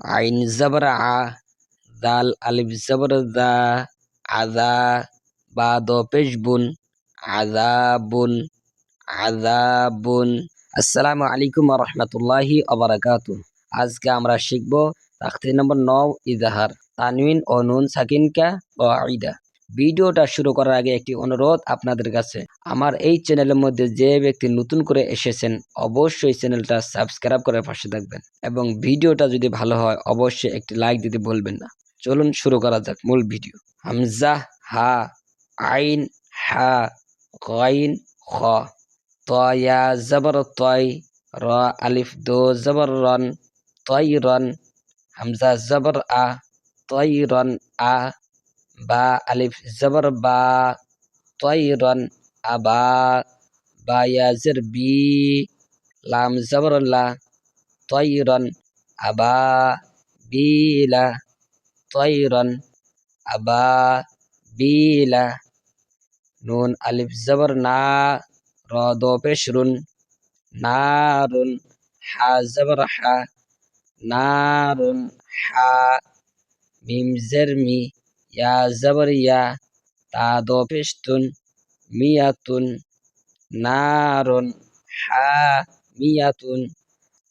আইন জবর আ দাল আলিফ জবর দা আদা বা দ পেশ বুন আদাবুন আদাবুন আসসালামু আলাইকুম রহমতুল্লাহি আবরাকাতু আজকে আমরা শিখব তাখতি নম্বর নও, ইজাহার। তানবিন ও নুন সাকিনকা কাইদা ভিডিওটা শুরু করার আগে একটি অনুরোধ আপনাদের কাছে। আমার এই চ্যানেলের মধ্যে যে ব্যক্তি নতুন করে এসেছেন, অবশ্যই চ্যানেলটা সাবস্ক্রাইব করে পাশে থাকবেন এবং ভিডিওটা যদি ভালো হয়, অবশ্যই একটি লাইক দিতে বলবেন না। চলুন শুরু করা যাক মূল ভিডিও। হামজা, হা, আইন, হা, গাইন, খ। তয়া জবর তয় র, আলিফ, দো, জবর, রন তয় রন। হামজা, জবর, আ তয় রন, আ বা আলিফ জবর বা তয়রন আবা বা ইয়াজের বি, লাম জবর লা তয়রন আবা, বিলা তয়রন আবা, বিলা, নুন আলিফ জবর না, র দো পেশরুন, নারুন, হা জবর হা, নারুন হা, মিম জেরমি ইয়া জবর ইয়া তা দো মিয়াতুন নারুন হা মিয়াতুন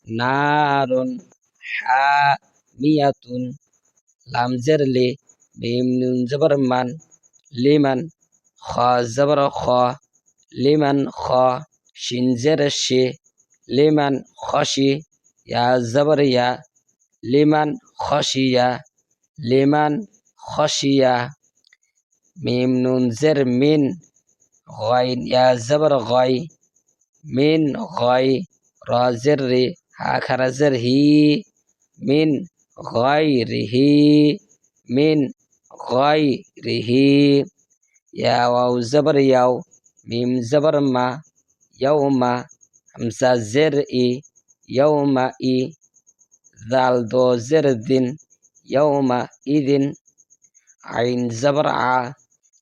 নারুন হা মিয়াতুন লাম জের লে মিম নুন জবর মান লিমান খ জবর খ লিমান খ শিন শে লিমান খসি ইয়া জবর ইয়া লিমান খসিয়া লিমান খসিয়া মিম নুন জের মিন গয়ন ইয়া জবর গয় মিন গয় র জের রে হা খারা জের হি মিন গয় রিহি মিন গয় রিহি ইয়া ওয়াও জবর ইয়াও মিম জবর মা ইয়াউমা হামজা জের ই ইয়াউমা ই দাল দো জের দিন ইয়াউমা ইদিন আইন জবর আ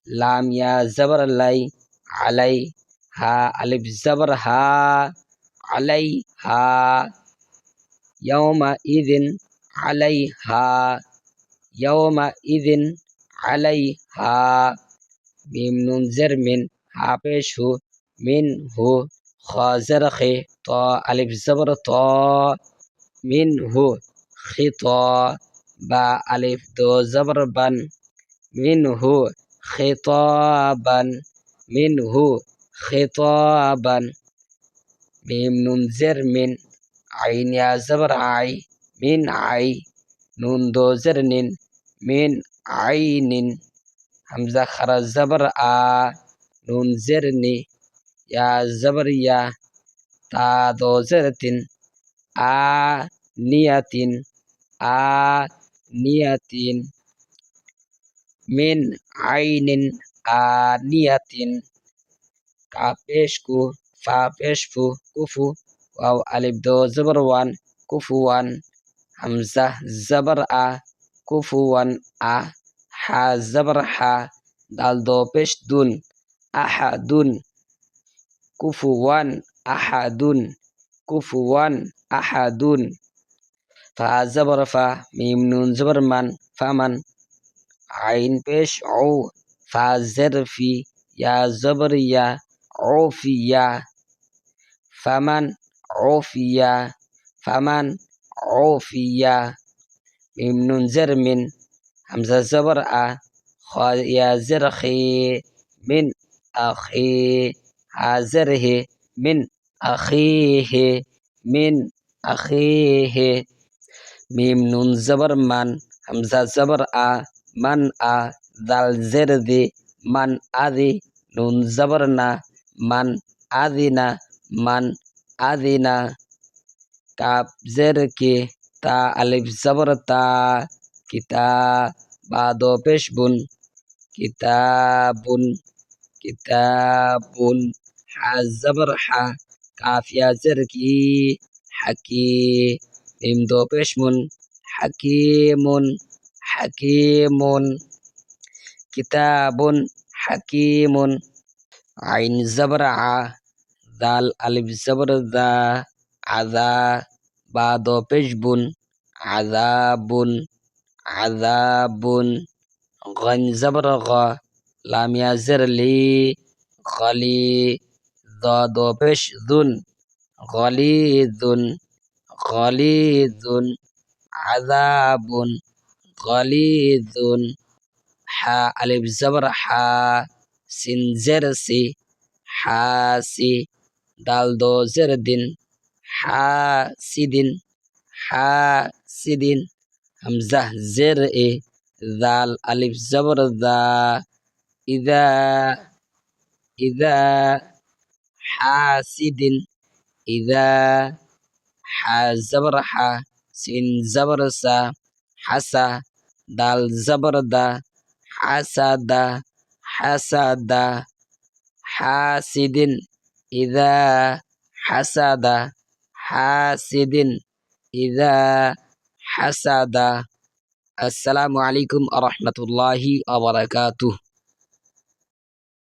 লাম ইয়া জবর লাই আলাই হা আলিফ জবর হা আলাই হা ইয়াউমা ইদিন আলাই হা ইয়াউমা ইদিন আলাই হা মিম নুন জের মিন হা পেশ হু মিন হু খ জের খে ত আলিফ জবর ত মিন হু খিত বা আলিফ দো জবর বান মিন হু খিতাবান মিন হু খিতাবান মিম নুন জের মিন আইন ইয়া জবর আই মিন আই নুন দো জের নিন মিন আইনিন হামজা খারা জবর আ নুন জের মিন আইনিন আনিয়াতিন কাপেশকু ফা পেশফু কুফু ওয়াও আলিফ দো জবর ওয়ান কুফু ওয়ান হামজা জবর আ কুফু ওয়ান আ হা জবর হা দাল দো পেশ দুন আহাদুন কুফু ওয়ান আহাদুন কুফু ওয়ান আহাদুন ফা জবর ফা মিম নুন জবর মান ফামান আইন পেশ ও ফা জের ফি ইয়া জবর ইয়া ওফিয়া ফামান ওফিয়া ফামান ওফিয়া মিম নুন জের মিন হামজা জবর আ খ ইয়া জের খে মিন আখে হা জের হে মিন আখিহে মিন আখিহে মিম নুন জবর মান আ দাল জের দি মান আদি নুন জবর না মান আদিনা মান আদিনা কাপ জের কে তা আলিফ জবর তা কিতা বা দো পেশ বুন কিতাবুন কিতাবুন হা জবর হা কাফিয়া জের কি হাকি মিম দো পেশ মুন হাকিমুন হাকিমুন, কিতাবুন হাকিমুন। আইন জবর আ দাল আলিফ জবর দা, আদা বা দ পেশ বুন আযাবুন আযাবুন গন জবর গ, লাম ইয়াজের লি, গলি দ পেশ দুন গলিদুন গলিদুন আযাবুন গলিদুন হা আলিফ জবর হা সিন জের সি হাসি দাল দো জের দিন হাসিদিন হাসিদিন হামজা জের এ দাল আলিফ জবর দা ইদা ইদা হাসিদিন ইদা হা জবর হা সিন জবর সা হাসা দাল জবরদা, হাসাদা হাসাদা, হাসিদিন, ইদা হাসাদা, হাসিদিন, ইদা হাসাদা। আসসালামু আলাইকুম আ রহমতুল্লাহি আবরাকাতুহ